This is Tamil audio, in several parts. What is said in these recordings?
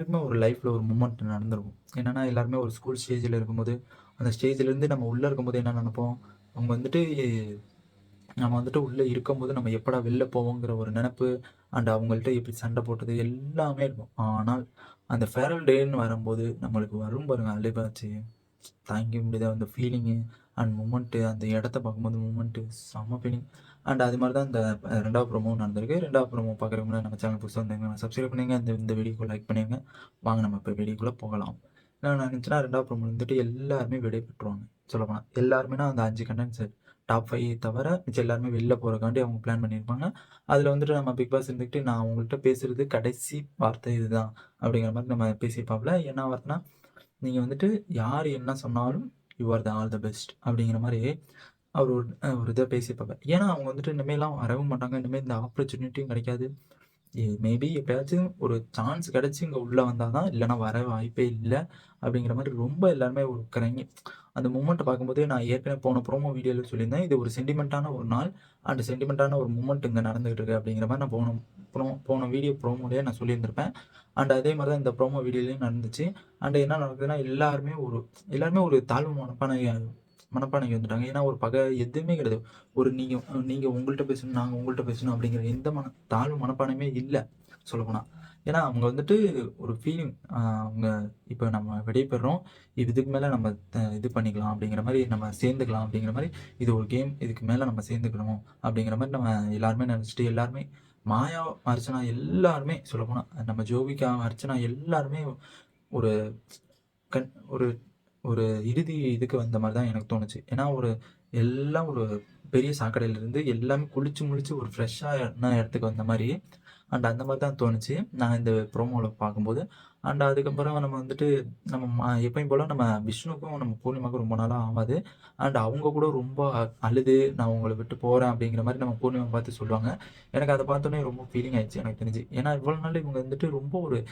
எல்லாருக்குமே ஒரு லைஃப்பில் ஒரு மூமெண்ட் நடந்திருக்கும். என்னன்னா எல்லாருமே ஒரு ஸ்கூல் ஸ்டேஜில் இருக்கும்போது அந்த ஸ்டேஜ்லேருந்து நம்ம உள்ளே இருக்கும்போது என்ன நினைப்போம்? அவங்க வந்துட்டு நம்ம வந்துட்டு உள்ளே இருக்கும்போது நம்ம எப்படா வெளில போவோங்கிற ஒரு நினப்பு அண்ட் அவங்கள்ட்ட எப்படி சண்டை போட்டது எல்லாமே இருக்கும். ஆனால் அந்த ஃபேரல் டேன்னு வரும்போது நம்மளுக்கு வரும் பாருங்க அழிவாச்சு தாங்க முடியாத அந்த ஃபீலிங்கு அண்ட் மூமெண்ட்டு uh, அந்த இடத்த பார்க்கும்போது மூமெண்ட்டு செம்ம ஃபீலிங் அண்ட் அது மாதிரி தான் இந்த ரெண்டாவது ப்ரோமோ நடந்திருக்கு. ரெண்டாவது ப்ரோமோ பார்க்குறவங்க நம்ம சேனல் புதுசாக வந்தாங்க சப்ஸ்கிரைப் பண்ணுங்க. இந்த இந்த வீடியோக்கு லைக் பண்ணுங்க. வாங்க நம்ம இப்போ வீடியோக்குள்ளே போகலாம். என்ன நினச்சினா ரெண்டாவது ப்ரோமோ வந்துட்டு எல்லாருமே விடை பெற்றுவாங்க சொல்லப்போனால் எல்லாருமேனா அந்த அஞ்சு கண்டென்ட்ஸ் டாப் ஃபைவ் தவிர மிச்சம் எல்லாருமே வெளில போகிறக்காண்டி அவங்க பிளான் பண்ணியிருப்பாங்க. அதில் வந்துட்டு நம்ம பிக் பாஸ் இருந்துக்கிட்டு நான் அவங்கள்ட்ட பேசுகிறது கடைசி வார்த்தை இதுதான் அப்படிங்கிற மாதிரி நம்ம பேசியிருப்பாப்புல. என்ன வார்த்தைனா நீங்கள் வந்துட்டு யார் என்ன சொன்னாலும் you are the all the best அப்படிங்கிற மாதிரி அவர் ஒரு ஒரு இதை பேசியிருப்பாங்க. ஏன்னா அவங்க வந்துட்டு இனிமேலாம் வரவும் மாட்டாங்க. இனிமேல் இந்த ஆப்பர்ச்சுனிட்டியும் கிடைக்காது. மேபி எப்பயாச்சும் ஒரு சான்ஸ் கிடச்சி இங்கே உள்ளே வந்தால் தான் இல்லைன்னா வர வாய்ப்பே இல்லை அப்படிங்கிற மாதிரி ரொம்ப எல்லாருமே ஒரு கிரங்கி அந்த மூமெண்ட்டை பார்க்கும்போது நான் ஏற்கனவே போன ப்ரோமோ வீடியோவில் சொல்லியிருந்தேன். இது ஒரு சென்டிமெண்ட்டான ஒரு நாள். அண்ட் சென்டிமெண்ட்டான ஒரு மூமெண்ட் இங்கே நடந்துகிட்டு இருக்கு அப்படிங்கிற மாதிரி நான் போன ப்ரோ போன வீடியோ ப்ரோமோலேயே நான் சொல்லியிருந்திருப்பேன். அண்ட் அதே மாதிரி தான் இந்த ப்ரோமோ வீடியோலையும் நடந்துச்சு. அண்ட் என்ன நடக்குதுன்னா எல்லாருமே ஒரு எல்லாருமே ஒரு தாழ்வு மனப்பான மனப்பானைக்கு வந்துட்டாங்க. ஏன்னா ஒரு பகை எதுவுமே கிடையாது. ஒரு நீங்கள் நீங்கள் உங்கள்கிட்ட பேசணும் நாங்கள் உங்கள்கிட்ட பேசணும் அப்படிங்கிற எந்த மன தாழ்வு மனப்பானையுமே இல்லை சொல்லப்போனால் ஏன்னா அவங்க வந்துட்டு ஒரு ஃபீலிங் அவங்க இப்போ நம்ம விடைபெறோம். இதுக்கு மேலே நம்ம த- இது பண்ணிக்கலாம் அப்படிங்கிற மாதிரி நம்ம சேர்ந்துக்கலாம் அப்படிங்கிற மாதிரி இது ஒரு கேம் இதுக்கு மேலே நம்ம சேர்ந்துக்கணும் அப்படிங்கிற மாதிரி நம்ம எல்லாருமே நினச்சிட்டு எல்லாருமே மாயா அர்ச்சனா எல்லாருமே சொல்லப்போனால் நம்ம ஜோவிகா அர்ச்சனா எல்லாருமே ஒரு கண் ஒரு ஒரு இறுதி இதுக்கு வந்த மாதிரி தான் எனக்கு தோணுச்சு. ஏன்னா ஒரு எல்லாம் ஒரு பெரிய சாக்கடையிலேருந்து எல்லாமே குளிச்சு முழிச்சு ஒரு ஃப்ரெஷ்ஷாக இடத்துக்கு வந்த மாதிரி அண்ட் அந்த மாதிரி தான் தோணுச்சு. நான் இந்த ப்ரோமோவில் பார்க்கும்போது அண்ட் அதுக்கப்புறம் நம்ம வந்துட்டு நம்ம எப்பயும் போல் நம்ம விஷ்ணுக்கும் நம்ம பூர்ணிமாவுக்கும் ரொம்ப நாளாக ஆகாது. அண்ட் அவங்க கூட ரொம்ப அ- அழுது நான் உங்களை விட்டு போகிறேன் அப்படிங்கிற மாதிரி நம்ம பூர்ணிமா பார்த்து சொல்லுவாங்க. எனக்கு அதை பார்த்தோன்னே ரொம்ப ஃபீலிங் ஆயிடுச்சு எனக்கு தெரிஞ்சு. ஏன்னா இவ்வளோ நாள் இவங்க வந்துட்டு ரொம்ப ஒரு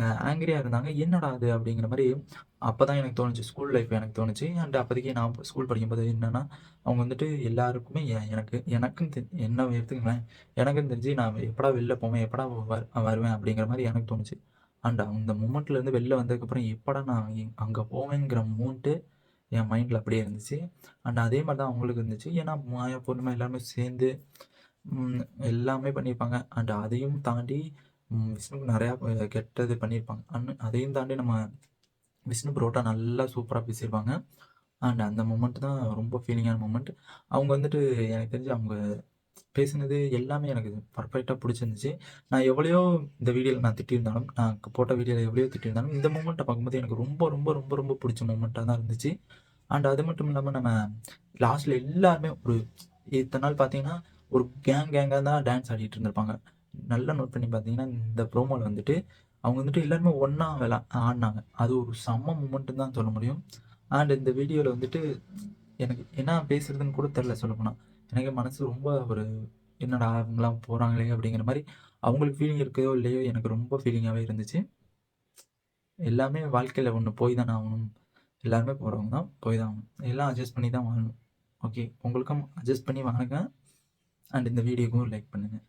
ஆங்கிரியாக இருந்தாங்க. என்னடா அது அப்படிங்கிற மாதிரி அப்போ தான் எனக்கு தோணுச்சு. ஸ்கூல் லைஃப் எனக்கு தோணுச்சு. அண்ட் அப்போதைக்கு நான் ஸ்கூல் படிக்கும்போது என்னென்னா அவங்க வந்துட்டு எல்லாருக்குமே எனக்கு எனக்கும் தெ- என்ன எடுத்துக்கங்களேன்? எனக்கும் தெரிஞ்சு நான் எப்படா வெளில போவேன் எப்படா வ- வருவேன் அப்படிங்கிற மாதிரி எனக்கு தோணுச்சு. அண்ட் அந்த மூமெண்ட்லேருந்து வெளில வந்ததுக்கப்புறம் எப்படா நான் அங்கே போவேங்கிற மூமெண்ட்டு என் மைண்டில் அப்படியே இருந்துச்சு. அண்ட் அதே மாதிரி தான் அவங்களுக்கு இருந்துச்சு. ஏன்னா மாயா பூர்ணிமா எல்லாருமே சேர்ந்து எல்லாமே பண்ணியிருப்பாங்க. அண்ட் அதையும் தாண்டி விஷ்ணுக்கு நிறையா கெட்டது பண்ணியிருப்பாங்க அண்ட் அதையும் தாண்டி நம்ம விஷ்ணு புரோட்டா நல்லா சூப்பராக பேசியிருப்பாங்க அண்ட் அந்த மூமெண்ட் தான் ரொம்ப ஃபீலிங்கான மூமெண்ட் அவங்க வந்துட்டு எனக்கு தெரிஞ்சு அவங்க பேசினது எல்லாமே எனக்கு பர்ஃபெக்டாக பிடிச்சிருந்துச்சு. நான் எவ்வளையோ இந்த வீடியோவில் நான் திட்டியிருந்தாலும் நான் போட்ட வீடியோவில் எவ்வளையோ திட்டியிருந்தாலும் இந்த மூமெண்ட்டை பார்க்கும்போது எனக்கு ரொம்ப ரொம்ப ரொம்ப ரொம்ப பிடிச்ச மூமெண்ட்டாக தான் இருந்துச்சு. அண்ட் அது மட்டும் இல்லாமல் நம்ம லாஸ்ட்டில் எல்லாருமே ஒரு இத்தனை நாள் பார்த்தீங்கன்னா ஒரு கேங் கேங்காக தான் டான்ஸ் ஆடிட்டு இருந்திருப்பாங்க. நல்லா நோட் பண்ணி பார்த்தீங்கன்னா இந்த ப்ரோமோவில் வந்துட்டு அவங்க வந்துட்டு எல்லாருமே ஒன்றா விளா ஆடினாங்க. அது ஒரு செம்ம மூமெண்ட்டு தான் சொல்ல முடியும். அண்ட் இந்த வீடியோவில் வந்துட்டு எனக்கு என்ன பேசுகிறதுன்னு கூட தெரில சொல்லப்போனால் எனக்கு மனசு ரொம்ப ஒரு என்னடா அவங்களாம் போகிறாங்களே அப்படிங்கிற மாதிரி அவங்களுக்கு ஃபீலிங் இருக்கையோ இல்லையோ எனக்கு ரொம்ப ஃபீலிங்காகவே இருந்துச்சு. எல்லாமே வாழ்க்கையில் ஒன்று போய் தானே ஆகணும். எல்லாருமே போகிறவங்க தான் போய் தான் ஆகணும். எல்லாம் அட்ஜஸ்ட் பண்ணி தான் வாழணும். ஓகே உங்களுக்கும் அட்ஜஸ்ட் பண்ணி வாங்க. அண்ட் இந்த வீடியோக்கும் லைக் பண்ணுங்கள்